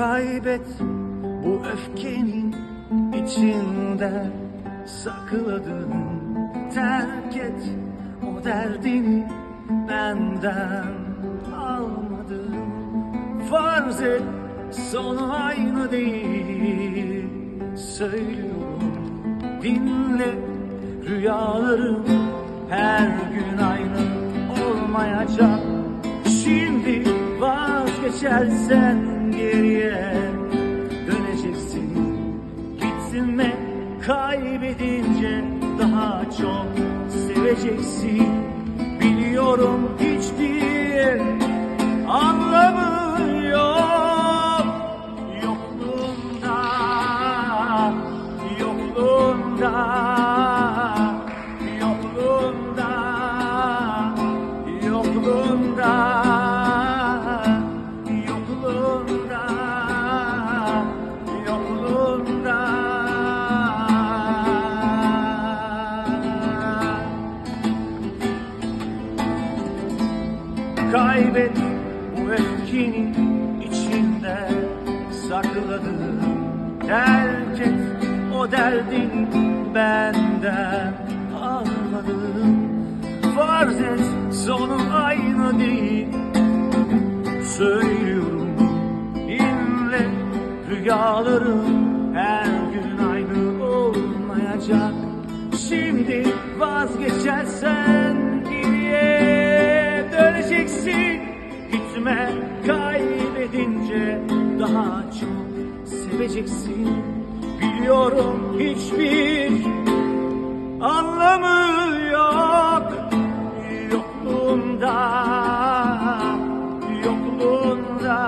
kaybet bu öfkenin içinde sakladın terk et o derdini benden almadın farz et sonu aynı değil. Söylüyorum dinle rüyalarım. Her gün aynı olmayacak. Şimdi vazgeçersen kaybedince daha çok seveceksin. Biliyorum hiçbir Kaybet bu öfkeni içinde sakladın. Terk et o derdin benden almadın Farz et sonu aynı değil. Söylüyorum dinle rüyalarım her gün aynı olmayacak. Şimdi vazgeçersen Gitme kaybedince daha çok seveceksin Biliyorum hiçbir anlamı yok Yokluğunda, yokluğunda,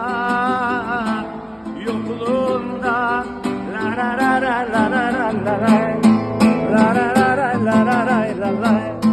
yokluğunda la la la la la la La la la la la la la la la